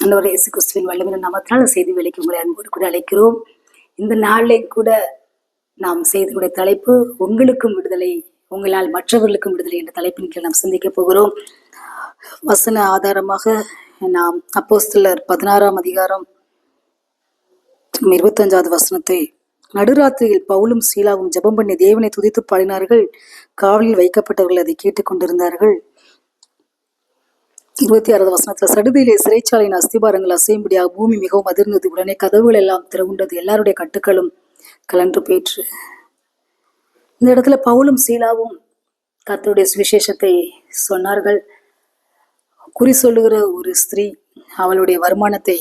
அன்னோர் இயேசு கிறிஸ்துவின் வல்லமின நாமத்தினால் செய்தி வேலைக்கு உங்களை அன்போடு கூட அழைக்கிறோம். இந்த நாளிலே கூட நாம் செய்தியுடைய தலைப்பு உங்களுக்கும் விடுதலை உங்களால் மற்றவர்களுக்கும் விடுதலை என்ற தலைப்பின் கீழ் நாம் சிந்திக்க போகிறோம். வசன ஆதாரமாக நாம் அப்போஸ்தலர் பதினாறாம் அதிகாரம் இருபத்தஞ்சாவது வசனத்தை நடுராத்திரியில் பவுலும் சீலாவும் ஜெபம் பண்ணி தேவனை துதித்து பாடினார்கள் காவலில் வைக்கப்பட்டவர்கள் அதை கேட்டுக்கொண்டிருந்தார்கள் இருபத்தி ஆறாவது வசனத்துல சடுதியிலே சிறைச்சாலையின் அஸ்திபாரங்கள் அசையும்படியாக பூமி மிகவும் அதிர்ந்தது. உடனே கதவுகள் எல்லாம் திறவுண்டது. எல்லாருடைய கட்டுக்களும் கலன்று போயிற்று. இந்த இடத்துல பவுலும் சீலாவும் கத்தருடைய சுவிசேஷத்தை சொன்னார்கள். குறி சொல்லுகிற ஒரு ஸ்திரீ அவளுடைய வருமானத்தை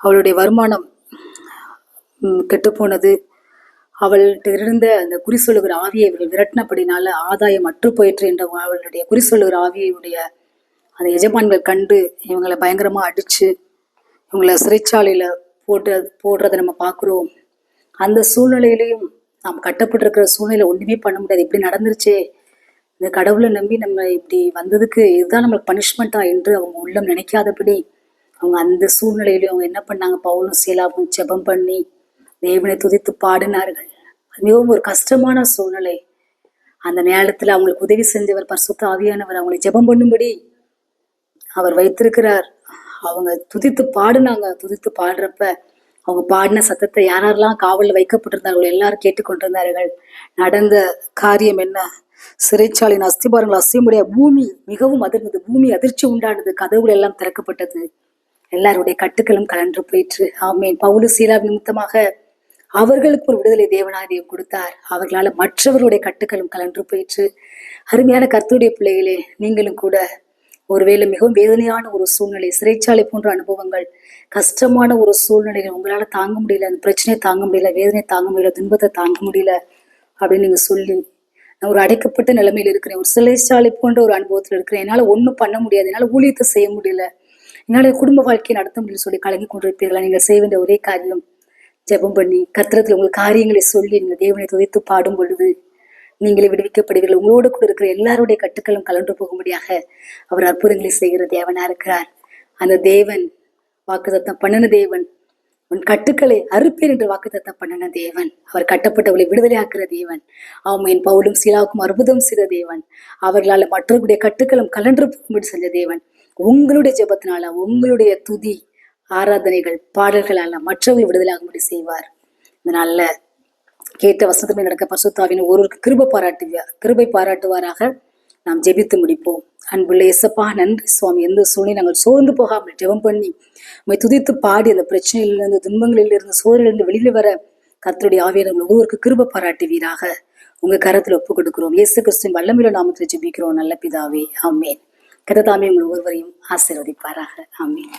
அவளுடைய வருமானம் கெட்டுப்போனது. அவள்கிட்ட இருந்த அந்த குறி சொல்லுகிற ஆவியை இவர்கள் விரட்டினபடினால ஆதாயம் அற்று போயிற்று என்ற அவளுடைய குறி சொல்லுகிற ஆவியுடைய அந்த எஜமான்கள் கண்டு இவங்களை பயங்கரமாக அடித்து இவங்களை சிறைச்சாலையில் போட்டு போடுறதை நம்ம பார்க்குறோம். அந்த சூழ்நிலையிலையும் நாம் கட்டப்பட்டிருக்கிற சூழ்நிலை ஒன்றுமே பண்ண முடியாது. இப்படி நடந்துருச்சே. இந்த கடவுளை நம்பி நம்ம இப்படி வந்ததுக்கு இதுதான் நம்மளுக்கு பனிஷ்மெண்ட்டா என்று அவங்க உள்ளம் நினைக்காதபடி அவங்க அந்த சூழ்நிலையிலையும் அவங்க என்ன பண்ணாங்க? பவுலும் சீலாவும் ஜெபம் பண்ணி தேவனை துதித்து பாடினார்கள். அது மிகவும் ஒரு கஷ்டமான சூழ்நிலை. அந்த நேரத்தில் அவங்களுக்கு உதவி செஞ்சவர் பரிசுத்த ஆவியானவர் அவங்களை ஜெபம் பண்ணும்படி அவர் வைத்திருக்கிறார். அவங்க துதித்து பாடுனாங்க. துதித்து பாடுறப்ப அவங்க பாடின சத்தத்தை யாரெல்லாம் காவலில் வைக்கப்பட்டிருந்தார்களோ எல்லாரும் கேட்டுக்கொண்டிருந்தார்கள் நடந்த காரியம் என்ன? சிறைச்சாலையின் அஸ்திபாரங்கள் அசையும்படியா பூமி மிகவும் அதிர்ந்தது. பூமி அதிர்ச்சி உண்டானது. கதவுகள் எல்லாம் திறக்கப்பட்டது. எல்லாருடைய கட்டுக்களும் கலன்று போயிற்று. ஆமேன். பவுலு சீலா நிமித்தமாக அவர்களுக்கு ஒரு விடுதலை தேவனாதியம் கொடுத்தார். அவர்களால் மற்றவருடைய கட்டுக்களும் கலன்று போயிற்று. அருமையான கர்த்தருடைய பிள்ளைகளே நீங்களும் கூட ஒருவேளை மிகவும் வேதனையான ஒரு சூழ்நிலை சிறைச்சாலை போன்ற அனுபவங்கள் கஷ்டமான ஒரு சூழ்நிலைகள் உங்களால தாங்க முடியல அந்த பிரச்சனையை தாங்க முடியல வேதனையை தாங்க முடியல துன்பத்தை தாங்க முடியல அப்படின்னு நீங்க சொல்லி நான் ஒரு அடைக்கப்பட்ட நிலைமையில இருக்கிறேன் ஒரு சிறைச்சாலை போன்ற ஒரு அனுபவத்துல இருக்கிறேன் என்னால ஒண்ணும் பண்ண முடியாது என்னால ஊழியத்தை செய்ய முடியல என்னால குடும்ப வாழ்க்கையை நடத்த முடியல சொல்லி கலங்கி கொண்டிருப்பீர்களா? நீங்கள் செய்ய வேண்டிய ஒரே காரியம் ஜெபம் பண்ணி கத்திரத்துல உங்கள் காரியங்களை சொல்லி நீங்கள் தேவனை துவைத்து பாடும் பொழுது நீங்களே விடுவிக்கப்படுவீர்கள். உங்களோடு கூட இருக்கிற எல்லாருடைய கட்டுக்களும் கலந்து போகும்படியாக அவர் அற்புதங்களை செய்கிற தேவனா இருக்கிறார். அந்த தேவன் வாக்குதத்தம் பண்ணின தேவன் உன் கட்டுக்களை அறுப்பேன் என்று வாக்குத்தத்தம் பண்ணின தேவன் அவர் கட்டப்பட்டவர்களை விடுதலையாக்குற தேவன் அவன் என் பவுலும் சீலாவுக்கும் அற்புதம் செய்த தேவன் அவர்களால் மற்றவர்களுடைய கட்டுக்களும் கலன்று போகும்படி செஞ்ச தேவன் உங்களுடைய ஜெபத்தினால உங்களுடைய துதி ஆராதனைகள் பாடல்களால மற்றவர்கள் விடுதலையாகும்படி செய்வார். இதனால கேட்ட வசந்தமே நடக்க பசுத்தாவின் ஒருவருக்கு கிருபை பாராட்டுவியா கிருபை பாராட்டுவாராக நாம் ஜெபித்து முடிப்போம். அன்புள்ள இசப்பா நன்றி சுவாமி. எந்த சூழ்நிலை நாங்கள் சோர்ந்து போகாமல் ஜெபம் பண்ணி உண்மை துதித்து பாடி அந்த பிரச்சனையிலிருந்து துன்பங்களிலிருந்து சோரிலிருந்து வெளியில் வர கர்த்தருடைய ஆவியை நம்ம கிருப கிருபை பாராட்டுவீராக. உங்க கரத்தில் ஒப்பு கொடுக்கிறோம். இயேசு கிறிஸ்துவின் வல்லமில நாமத்தில் ஜெபிக்கிறோம். நல்ல பிதாவே. ஆமேன். கரதாமே உங்கள் ஒருவரையும் ஆசீர்வதிப்பாராக. ஆமேன்.